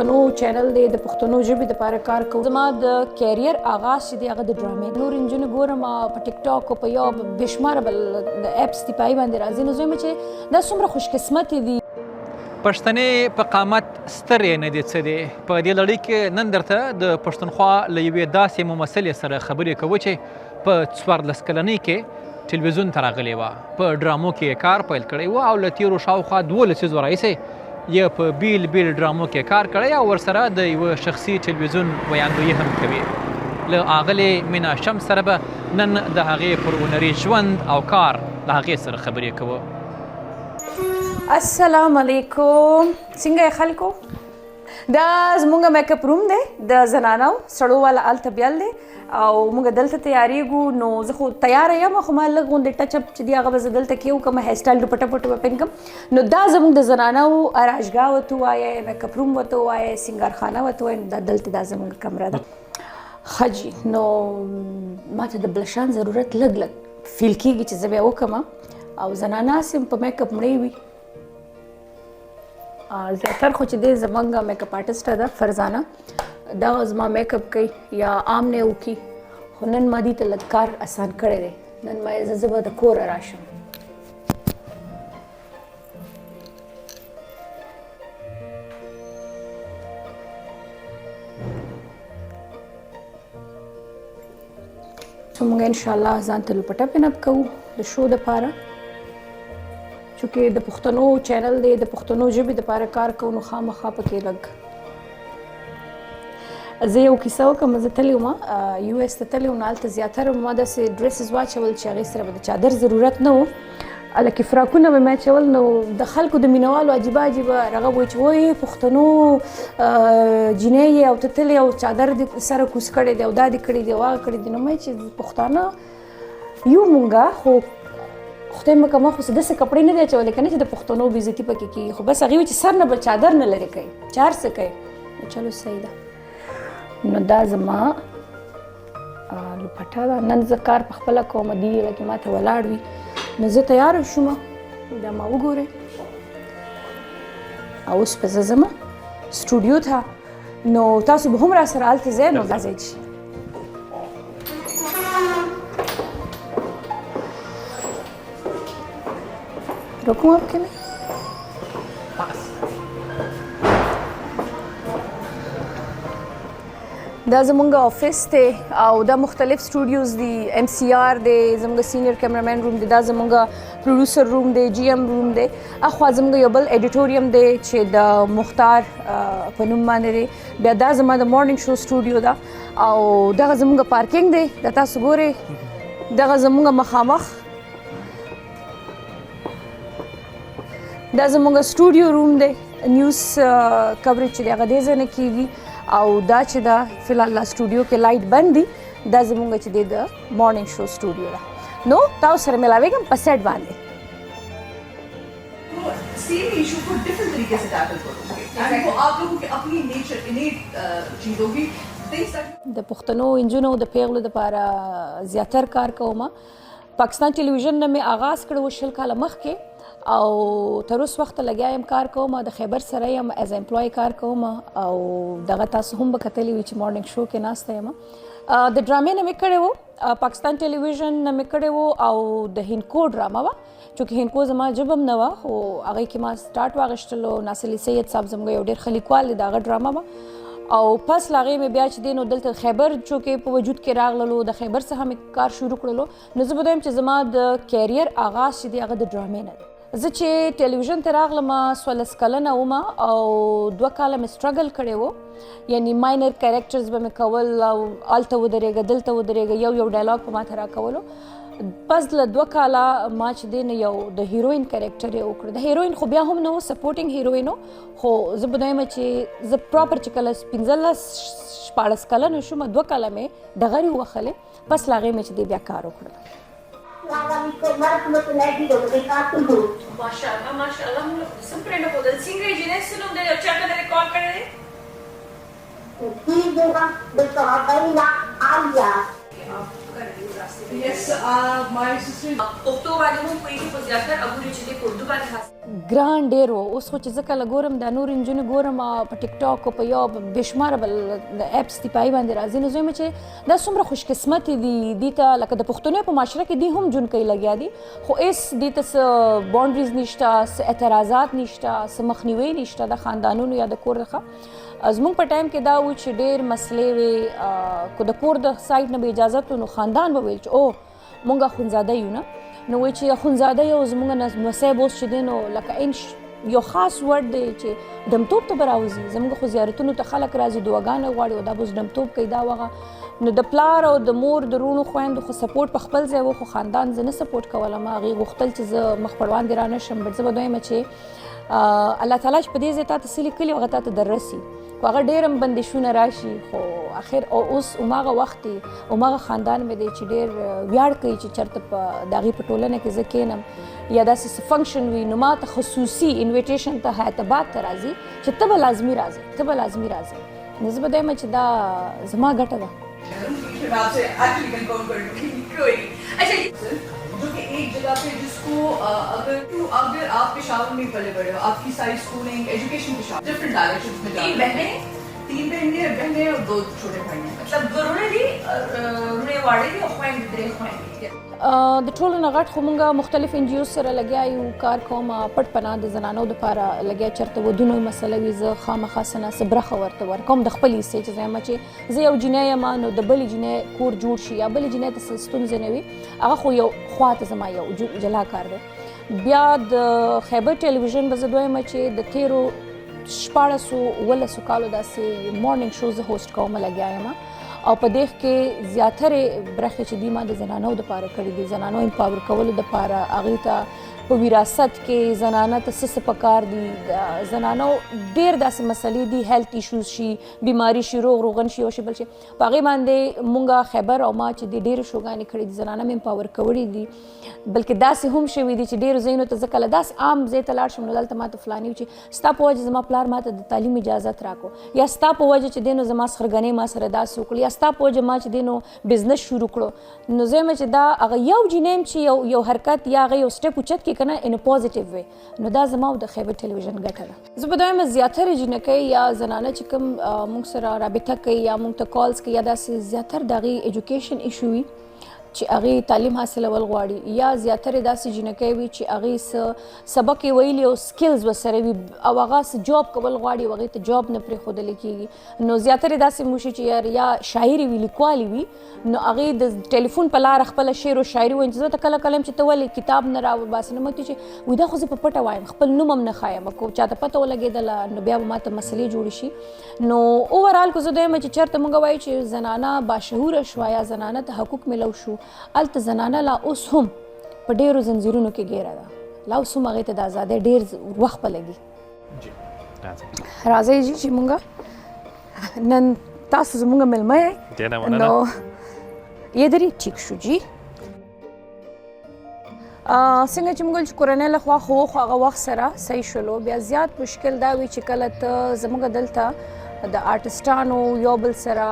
پښتنو چینل دی د پښتنو ژبې لپاره کار کوم زما د کیریئر آغاز چې دی هغه د ډرامې نور انجن ګورم په ټیک ټاک او په یو بشمار بل د اپس دی پای باندې راځي. نو زما چې دا څومره خوش قسمت دي. پښتنې په قامت سترې نه دي څه دي. په دې لړۍ کې نن درته د پښتونخوا له یوې داسې ممثلې سره خبرې کوو چې په څوارلس کلنۍ کې ټلویزیون ته راغلې وه. په ډرامو کې یې کار پیل کړی و او له تېرو شاوخوا دوه لسیزو راهیسې یې په بیل بیل ډرامو کې کار کړی او ورسره د یوه شخصي ټلویزیون ویاندویي هم کوي. له اغلې مینا شمس سره به نن د هغې پر هنري ژوند او کار له هغې سره خبرې کوو. السلام علیکم. څنګه خلکو دا زمونږ میک اپ روم دی د زنانو سړو والا الته بیل دی. او موږ دلته تیاریږو نو زه خو تیار یم خو ما لږ غونډې ټچ اپ چې دی هغه زه دلته کیو کوم هیر سټایل دوپټه پټه به پین کوم نو دا زموږ د زنانو اراجګاه وته وایي میک اپ روم وته وایي سنگار خانه وته وایي دا دلته دا زموږ کمره ده. خجی نو ماته د بلشان ضرورت لګ لګ فیل کیږي چې زه به وکم او زنانا سیم په میک اپ مړی وي زیاتر خو چې د زمنګ میک اپ آرټیست ده فرزانه دا زما میک اپ کوي یا عام نه وکي خو نن ما دي ته لکار آسان کړی دی نن ما زه زه به د کور راشم موږ ان شاء الله ځان ته لپټه پینپ کوو د شو د پاره چونکه د پښتنو چینل دی د پښتنو ژبې لپاره کار کوو نو خامخا پکې لګ زه یو کیسه وکم زه تللی وم یو اس ته تللی وم هلته زیاتره ما داسې ډریسز واچول چې هغې سره به د چادر ضرورت نه و الکه فراکونه به مې چول نو د خلکو د مینوالو عجیبه عجیبه رغه وای چې وای پښتنو جنې او ته تللی او چادر دې سره کوس کړی دی او دا دې کړی دی وا کړی دی. نو مې چې پښتانه یو مونږه خو خدای مکه ما خو داسې کپړې نه دی اچولې که نه چې د پښتنو بېزتي پکې کېږي خو بس هغې چې سر نه بل چادر نه لرې کوي چار څه کوي چلو صحیح ده. نو دا زما لپټه ده. نن زه کار په خپله کوم دی لکه ما ته ولاړ وي. نو زه تیار شوم. دا ما وګورئ او اوس په زه ځم سټوډیو ته. نو تاسو به هم را سره هلته ځئ نو دا ځئ چې रुकूं आपके लिए دا زمونږ افیس دی او دا مختلف سټوډیوز دي ام سی آر دی زمونږ سینیئر کیمرامین روم دی دا زمونږ پروډوسر روم دی جی ام روم دی اخوا زمونږ یو بل ایډیټوریم دی چې د مختار په نوم باندې دی بیا دا زما د مارنینګ شو سټوډیو ده او دغه زمونږ پارکینګ دی د تاسو ګورئ دغه زمونږ مخامخ دا زموږ سټوډیو روم دی نیوز کوریج چې هغه دې ځنه کیږي او دا چې دا فلال لا سټوډیو کې لایټ بند دي دا زموږ چې دی د مارنینګ شو سټوډیو ده نو تاسو سره ملاويږم په سیټ باندې सेम इशू को डिफरेंट तरीके से टैकल करोगे एंड वो आप लोगों की अपनी नेचर इनेट चीज़ों की थिंग्स दैट د پښتنو انجونو د پیغلو لپاره زیاتر کار کوم پاکستان ټلویزیون نه مې آغاز کړو شل کاله مخکې او تر اوس وخت لګیا یم کار کوم د خیبر سره یم ایز امپلوي کار کوم او دغه تاسو هم کتلی وي چې مارنینګ شو کې ناشته یم. د ډرامې نه مې کړی وو پاکستان ټلویزیون نه مې کړی وو او د هینکو ډراما وه. چونکه هینکو زما جبم نه وه خو هغې کې ما سټارټ واغېشتلو ناصر سید صاحب زموږ یو ډېر ښه لیکوال دی د هغه ډراما وه. او پس لاغې مې بیا چې دی نو دلته خیبر چوکې په وجود کې راغللو د خیبر څخه مې کار شروع کړلو. نو زه به دویم چې زما د کیریئر آغاز چې دی هغه د ډرامې نه دی زه چې ټلویزیون ته راغلم سولس کلنه وم او دوه کاله مې سټرګل کړی وو یعنی ماینر کریکټرز به مې کول او الته ودرېږه دلته ودرېږه یو یو ډایلاګ په ماته راکولو. پس له دوه کاله ما چې دی نه یو د هیروین کریکټر یې وکړ. د هیروین خو بیا هم نه و سپورټینګ هیروین خو زه به دویم چې زه پراپر چې کله پنځلس شپاړس کلنه شوم دوه کاله مې ډغرې ووهلې پس له هغې مې چې دی بیا کار wabarakatuh. माशाल्लाह माशाल्लाह हम लोग सुन रहे हैं बोल सिंह रे जिने सुनो दे अच्छा कर रिकॉर्ड कर रहे Ini juga bersahabatnya Alia. ګران ډیر اوس خو چې ځکه لګورم د نور انجن ګورم په ټیک ټاک او په یو بشمار بل اپس دی پای باندې راځي نو زموږ چې دا څومره خوش قسمت دي دي ته لکه د پښتونې په معاشره کې دي هم جون کوي لګیا دي خو ایس دي ته باونډریز نشته اعتراضات نشته مخنیوي نشته د خاندانونو یا د کور څخه زموږ په ټایم کې دا و چې ډېر مسلې وي کو د کور د سایت نه به اجازه ته نو خاندان به ویل چې او مونږه خونزاده یو نه؟ نو وای چې خونزاده یو زموږ نه نصیب اوس چې دینو لکه ان یو خاص ورډ دی چې دمتوب ته براوزي زموږ خو زیارتونو ته خلک راځي دعاګانې غواړي او دا بوس دمتوب کوي دا وغه. نو د پلار او د مور د رونو خويندو خو سپورټ په خپل ځای وو خو خاندان زنه سپورټ کولم هغه غوښتل چې زه مخ پړوان دی رانه شم بل څه بدوي مچې الله تعالی چې په دې ځای ته تسلی کلی وغه ته درسي هغه ډېرم بندشونه راشي خو اخر او اوس عمره وخت عمره خاندان مې دی چې ډېر ویاړ کوي چې چرته په داغي په ټولنه کې زکینم یا داسې فنکشن وي نو ما ته خصوصي انویټیشن ته حیاتباد ته راځي چې ته به لازمي راځي ته به لازمي راځي نسبت دی چې دا زما ګټه ده मैं आपसे एक्चुअली कंफर्म कर दूंगी कोई नहीं अच्छा जो कि एक जगह पे अ, अगर तो अगर आप पेशावर में पले बड़े हो आपकी सारी schooling education Peshawar different direction में तीन तीन बहनें बहनें और दो छोटे भाई हैं मतलब वरुणे दी रुणे वाड़े दी और ख्वाइन दी ख्वाइन दी د ټولو نه غټ خو مونږه مختلف ان جی او سره لګیا یو کار کوم پټ پناه د زنانو د لپاره لګیا چرته ودونو مسله وي زه خامخا سنا صبرخه ورته ورکوم د خپل حصے چې زما چې زه یو جنې یم نو د بل جنې کور جوړ شي یا بل جنې ته ستونزې نه وي هغه خو یو خواته زما یو جو- جلا کار دی بیا د خیبر ټلویزیون به زه دویم چې د تیرو شپاړسو ولسو کالو داسې مارنینګ شوز هوست کوم لګیا یم. او په دې کې زیاتره برخه چې دی ما د زنانو د پاره کړې دي. زنانو امپاور کول د پاره اغه ته په وراثت کې زنانه ته څه پکار دي؟ د زنانو ډیر داسې مسلې دي هیلث ایشوز شي بیماری شي روغ روغن شي او شي بل شي. پاغه باندې مونږه خبر او ما چې ډیر شوګانی کړې دي زنانه مې امپاور کړې دي. بلکې داسې هم شوي دي چې ډیر زینو ته ځکه داس عام زه ته لاړ شم نو دلته ماته فلانی چې ستا په وجه زما پلار ماته د تعلیم اجازه راکو. یا ستا په وجه چې دینو زما سرګنې ما سره داسې وکړي یا ستا په وجه ما چې دینو بزنس شروع کړو. نو زه مې چې دا هغه یو جنیم چې یو یو حرکت یا هغه یو سټپ اوچت کې کنه ان پوزټیو وی نو دا زما د خیبر ټلویزیون ګټه ده. زه په دایم زیاتره جنکې یا زنانه چې کوم موږ سره رابطه کوي یا موږ ته کالز کوي یا داسې زیاتره دغه ایجوکیشن ایشو وي چې هغه تعلیم حاصلول غواړي. یا زیاتره داسې جنکې وي چې هغه سبق یې ویلي او سکلز وسره وي او هغه س جاب کول غواړي هغه ته جاب نه پرې خودل کیږي نو زیاتره داسې موشي چې یار یا شاعري وی لیکوالي وي نو هغه د ټلیفون په لار خپل شعر او شاعري وایي چې کله کلم چې ته ولې کتاب نه راو باسي نو مته چې وې دا خو په پټه وایم خپل نوم هم نه خایم کو چاته پته ولګېدل نو بیا ماته مسلې جوړ شي. نو اوورال کو زه دویم چې چرته مونږ وایي چې زنانه باشعور شو یا زنانه ته حقوق ملو شو الته زنانه لا اوس هم په ډیرو زنجیرونو کې ګیره ده. لا اوس هم هغه ته د آزادۍ ډیر وخت پلګي جی راځي جی چې مونږ نن تاسو زمونږ ملمه یې نو درې ټیک شو جی. څنګه چې موږ کورنۍ له خوا خو خو هغه وخت سره صحیح شلو بیا زیات مشکل دا وی چې کله ته زموږ دلته د آرټستانو یو بل سره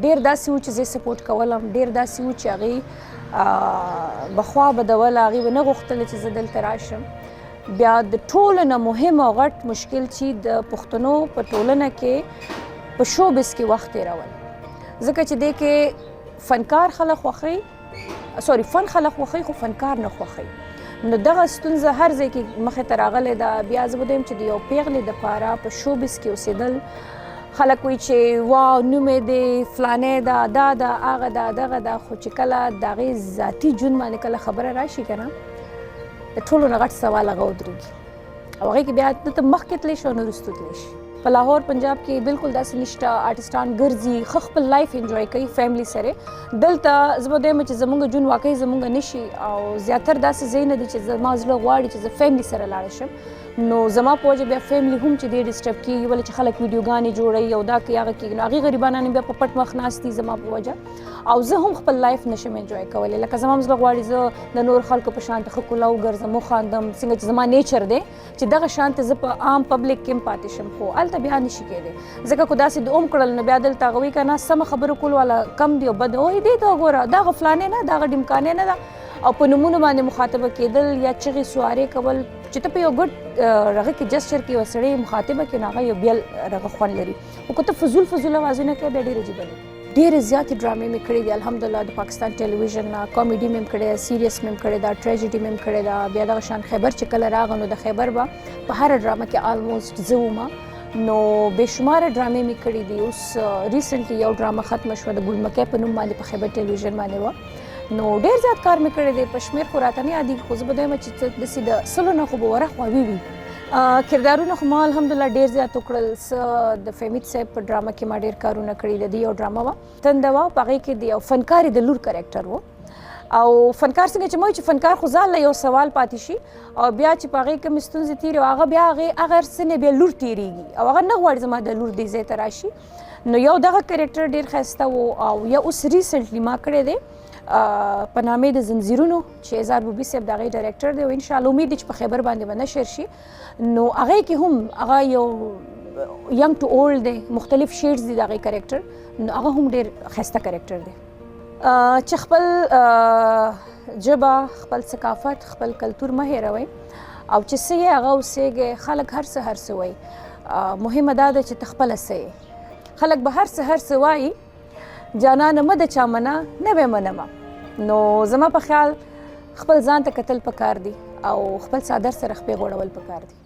ډیر داسې و چې زه سپورټ کولم ډیر داسې و چې هغه بخوا بدول هغه نه غوښتل چې زه دلته راشم. بیا د ټولو نه مهم او غټ مشکل چې د پښتنو په ټولنه کې په شوبس کې وخت تیرول ځکه چې د کې فنکار خلک خوخي سوري فن خلک خوخي خو فنکار نه خوخي نو دغه ستونزه هر ځای کې مخه تراغله دا بیا زه بدیم چې د یو پیغلې د پاره په شوبس کې اوسېدل خلک وی چې واو نومې دی فلانې دا دا دا هغه دا دغه دا خو چې کله دغه ذاتی جون باندې کله خبره راشي کنه د ټولو نه غټ سوال هغه ودرېږي. او هغه کې بیا ته مخکې تللی شو نو رستو تللی شي. په لاهور پنجاب کې بالکل داسې نشته آرټستان ګرځي خ خپل لایف انجوای کوي فیملی سره. دلته زما د مچ زمونږ جون واقعي زمونږ نشي او زیاتر داسې زین دي چې زما زړه غواړي چې زه فیملی سره لاړ شم نو زما په وجه بیا فیملی هم چې ډېر ډیسټرب کیږي ولې چې خلک ویډیوګانې جوړي او دا کوي هغه کوي. نو هغه غریبانو بیا په پټ مخ ناشتي زما په وجه. او زه هم خپل لایف نشم انجوای کولی. لکه زما زړه غواړي زه د نور خلکو په شان ته خکولا وګرځم او خاندم څنګه چې زما نیچر دی چې دغه شان ته زه په عام پبلک کې پاتې شم. خو الته بیا نشي کېدی. ځکه کو داسې د اوم کړل نو بیا دلته غوي کنه سم خبرو کول والا کم دی او بد وای دی ته ګوره دا غفلانه نه دا غډمکانه نه دا او په نمونه باندې مخاطبه کېدل یا چغې سواره کول چې ته په یو ګډ رغه کې جسچر کې وسړې مخاطبه کې ناغه یو بیل رغه خوان لري. او کته فزول فزول اوازونه کوي به ډېر دي ډېر زیات ډرامې مې کړې دي. الحمدلله د پاکستان ټلویزیون نه کامیډي مې کړې سیریس مې کړې ده ټریجډي مې کړې ده. بیا دغه شان خیبر چې کله راغنو د خیبر به په هر ډرامه کې آلموست زه وم نو بشمار ډرامې مې کړې دي. اوس ریسنټلی یو ډرامه ختم شوه د ګلمکې په نوم باندې په خیبر ټلویزیون باندې و نو ډیر زیات کار مې کړی دی په شمیر خو راته نه یادېږي خو زه به دویم چې د سلو نه خو به وره خواوي وي. کردارونه خو ما الحمدلله ډیر زیات وکړل. س د فهمید صاحب په ډرامه کې ما ډیر کارونه کړی دي یو ډرامه وا تنده وا په هغې کې د یو فنکار د لور کریکټر وو او فنکار څنګه چې مو چې فنکار خو ځاله یو سوال پاتې شي او بیا چې په هغې کوم ستونزې تیري هغه بیا هغه سنې بیا لور تیریږي او هغه نه غواړي زما د لور دې ځای ته راشي. نو یو دغه کریکټر ډیر ښایسته وو او یا اوس ریسنټلی ما کړی دی په نامې د زنجیرونو چې ازار بوبي صاحب دغه ډایرکټر دی او ان شاء الله امید چې په خبر باندې باندې نشر شي. نو هغه کې هم هغه یو ینګ ټو اولډ دی مختلف شیډز دي دغه کریکټر نو هغه هم ډیر خسته کریکټر دی. چې خپل جبا خپل ثقافت خپل کلچر مه هېروي او چې څه هغه اوسېږي خلک هر څه هر څه وایي. مهمه دا ده چې تخپل څه خلک به هر څه هر څه وایي جانان مه د چا منه نه به منمه نو زما په خیال خپل ځان ته کتل پکار دي او خپل صادر سره خپې غوړول پکار دي